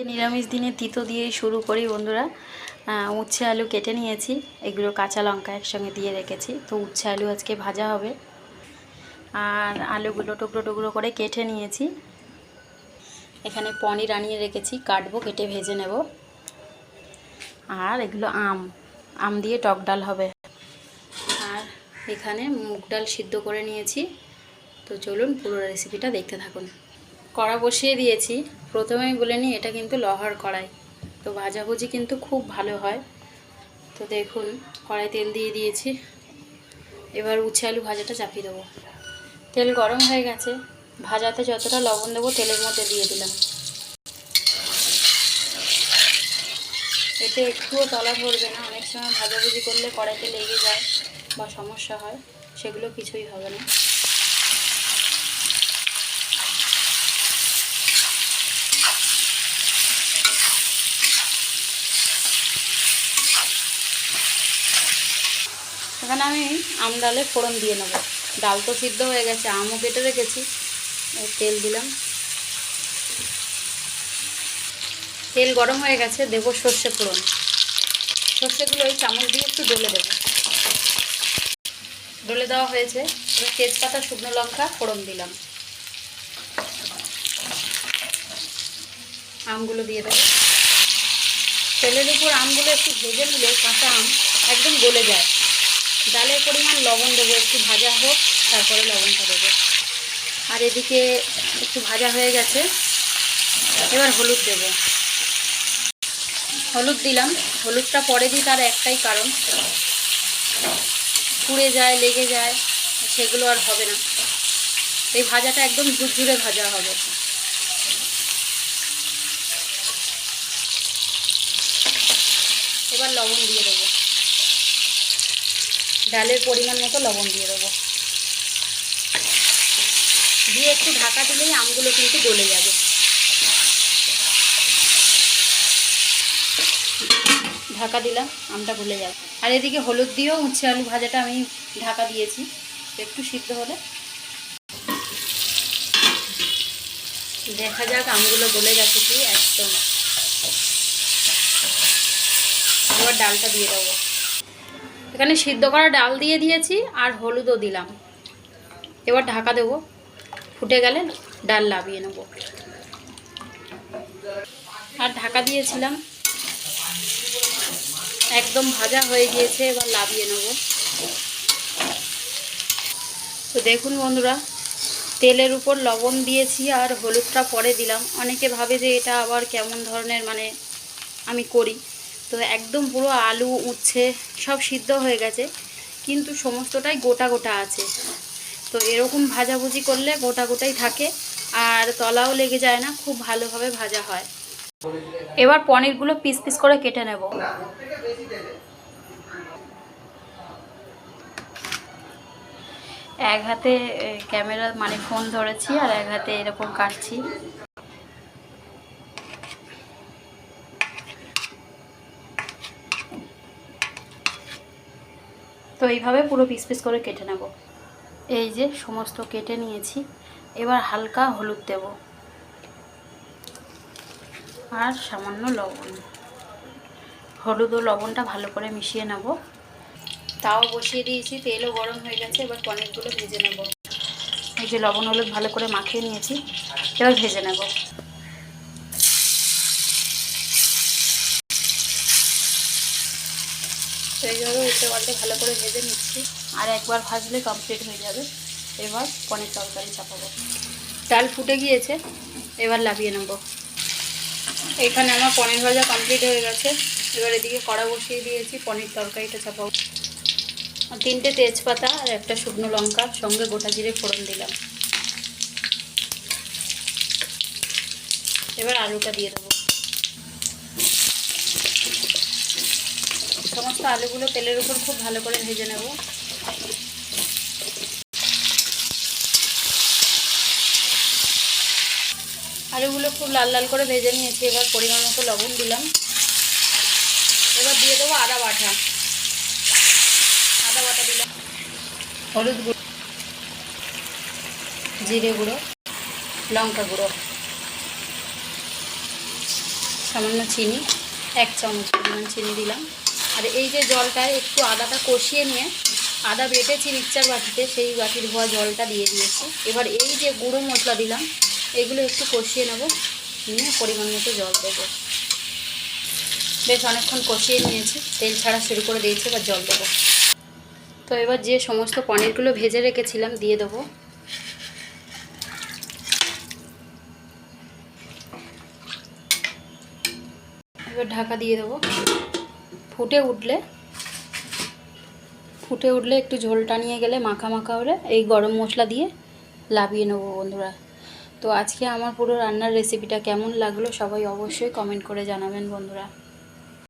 নিরামিষ দিনে তিতো দিয়েই শুরু করি বন্ধুরা। উচ্ছে আলু কেটে নিয়েছি। এগুলো কাঁচা লঙ্কা একসঙ্গে দিয়ে রেখেছি। তো উচ্ছে আলু আজকে ভাজা হবে। আর আলুগুলো টুকরো টুকরো করে কেটে নিয়েছি। এখানে পনির আনিয়ে রেখেছি। কাটবো, কেটে ভেজে নেব। আর এগুলো আম। আম দিয়ে টক ডাল হবে। আর এখানে মুগ ডাল সিদ্ধ করে নিয়েছি। তো চলুন পুরো রেসিপিটা দেখতে থাকুন। কড়া বসিয়ে দিয়েছি। প্রথমেই বলে নিই, এটা কিন্তু লহার কড়াই। তো ভাজাভুজি কিন্তু খুব ভালো হয়। তো দেখুন, কড়াই তেল দিয়ে দিয়েছি। এবার উচ্ছে আলু ভাজাটা চাপিয়ে দেবো। তেল গরম হয়ে গেছে। ভাজাতে যতটা লবণ দেবো, তেলের মধ্যে দিয়ে দিলাম। এতে একটুও তলা ধরবে না। অনেক সময় ভাজাভুজি করলে কড়াইতে লেগে যায় বা সমস্যা হয়, সেগুলো কিছুই হবে না। এখানে আমি আম ডালে ফোড়ন দিয়ে নেব। ডাল তো সিদ্ধ হয়ে গেছে, আমও কেটে রেখেছি। তেল দিলাম। তেল গরম হয়ে গেছে, দেবো সর্ষে ফোড়ন। সর্ষেগুলো ওই চামচ দিয়ে একটু ডলে দেবো। ডলে দেওয়া হয়েছে। তেজপাতা, শুকনো লঙ্কা, ফোড়ন দিলাম। আমগুলো দিয়ে দেবো। তেলের উপর আমগুলো একটু ভেজে নিলে কাঁচা আম একদম গলে যায়। ডালের পরিমাণ লবণ দেবো, একটু ভাজা হোক, তারপরে লবণটা দেবো। আর এদিকে একটু ভাজা হয়ে গেছে, এবার হলুদ দেব। হলুদ দিলাম, হলুদটা পরে দিই, তার একটাই কারণ। পুড়ে যায়, লেগে যায়, সেগুলো আর হবে না। এই ভাজাটা একদম ঝুরঝুরে ভাজা হবে। এবার লবণ দিয়ে দেবো। ডালের পরিমাণ মতো লবণ দিয়ে দেবো। দিয়ে একটু ঢাকা দিলেই আমগুলো কিন্তু গলে যাবে। ঢাকা দিলাম, আমটা গলে যাবে। আর এদিকে হলুদ দিয়েও উচ্ছে আলু ভাজাটা আমি ঢাকা দিয়েছি, একটু সিদ্ধ হলে। দেখা যাক আমগুলো গলে গেছে কি একদম। এবার ডালটা দিয়ে দেবো। এখানে সিদ্ধ করা ডাল দিয়ে দিয়েছি আর হলুদও দিলাম। এবার ঢাকা দেবো। ফুটে গেলে ডাল লাভিয়ে নেব। আর ঢাকা দিয়েছিলাম। একদম ভাজা হয়ে গিয়েছে, এবার লাভিয়ে নেব। তো দেখুন বন্ধুরা, তেলের উপর লবণ দিয়েছি আর হলুদটা পরে দিলাম। অনেকে ভাবে যে এটা আবার কেমন ধরনের মানে আমি করি। তো একদম পুরো আলু, উচ্ছে সব সিদ্ধ হয়ে গেছে, কিন্তু সমস্তটাই গোটা গোটা আছে। তো এরকম ভাজাভুজি করলে গোটা গোটাই থাকে, আর তলাও লেগে যায় না, খুব ভালোভাবে ভাজা হয়। এবার পনিরগুলো পিস পিস করে কেটে নেব। এক হাতে ক্যামেরা মানে ফোন ধরেছি, আর এক হাতে এরকম কাটছি। তো এইভাবে পুরো পিস পিস করে কেটে নেব। এই যে সমস্ত কেটে নিয়েছি, এবার হালকা হলুদ দেব। আর সামান্য লবণ। হলুদ ও লবণটা ভালো করে মিশিয়ে নেব। তাও বসিয়ে দিয়েছি, তেলও গরম হয়ে গেছে, এবার পনিরগুলো ভেজে নেব। এই যে লবণ হলুদ ভালো করে মাখিয়ে নিয়েছি, এবার ভেজে নেব। তো এইভাবে উল্টে পাল্টে ভালো করে ভেজে নিচ্ছি। আর একবার ভাজলে কমপ্লিট হয়ে যাবে। এবার পনির তরকারি চাপাবো। ডাল ফুটে গিয়েছে, এবার লাভিয়ে নেব। এখানে আমার পনির ভাজা কমপ্লিট হয়ে গেছে। এবার এদিকে কড়া বসিয়ে দিয়েছি, পনির তরকারিটা চাপাবো। তিনটে তেজপাতা আর একটা শুকনো লঙ্কা সঙ্গে গোটা জিরে ফোড়ন দিলাম। এবার আলুটা দিয়ে দেবো। সমস্ত আলুগুলো তেলের উপর খুব ভালো করে ভেজে নেব। আলুগুলো খুব লাল লাল করে ভেজে নিয়েছি, এবার পরিমাণ মতো লবণ দিলাম। এবার দিয়ে দেবো আদা বাটা। আদা বাটা দিলাম। হলুদ গুঁড়ো, জিরে গুঁড়ো, লঙ্কা গুঁড়ো, সামান্য চিনি, এক চামচ পরিমাণ চিনি দিলাম। আর এই যে জলটায় একটু আদাটা কষিয়ে নিয়ে আদা বেটেছি মিক্সচার বাটিতে, সেই বাটির ধোয়া জলটা দিয়ে দিয়েছি। এবার এই যে গুঁড়ো মশলা দিলাম, এগুলো একটু কষিয়ে নেব, নিয়ে পরিমাণ মতো জল দেবো। বেশ অনেকক্ষণ কষিয়ে নিয়েছি, তেল ছাড়া শুরু করে দিয়েছি, এবার জল দেবো। তো এবার যে সমস্ত পনিরগুলো ভেজে রেখেছিলাম, দিয়ে দেবো। এবার ঢাকা দিয়ে দেবো। ফুটে উঠলে ফুটে উঠলে একটু ঝোলটা নিয়ে গেলে মাখা মাখা হলে এই গরম মশলা দিয়ে লাভিয়ে নেব বন্ধুরা। তো আজকে আমার পুরো রান্নার রেসিপিটা কেমন লাগল সবাই অবশ্যই কমেন্ট করে জানাবেন বন্ধুরা।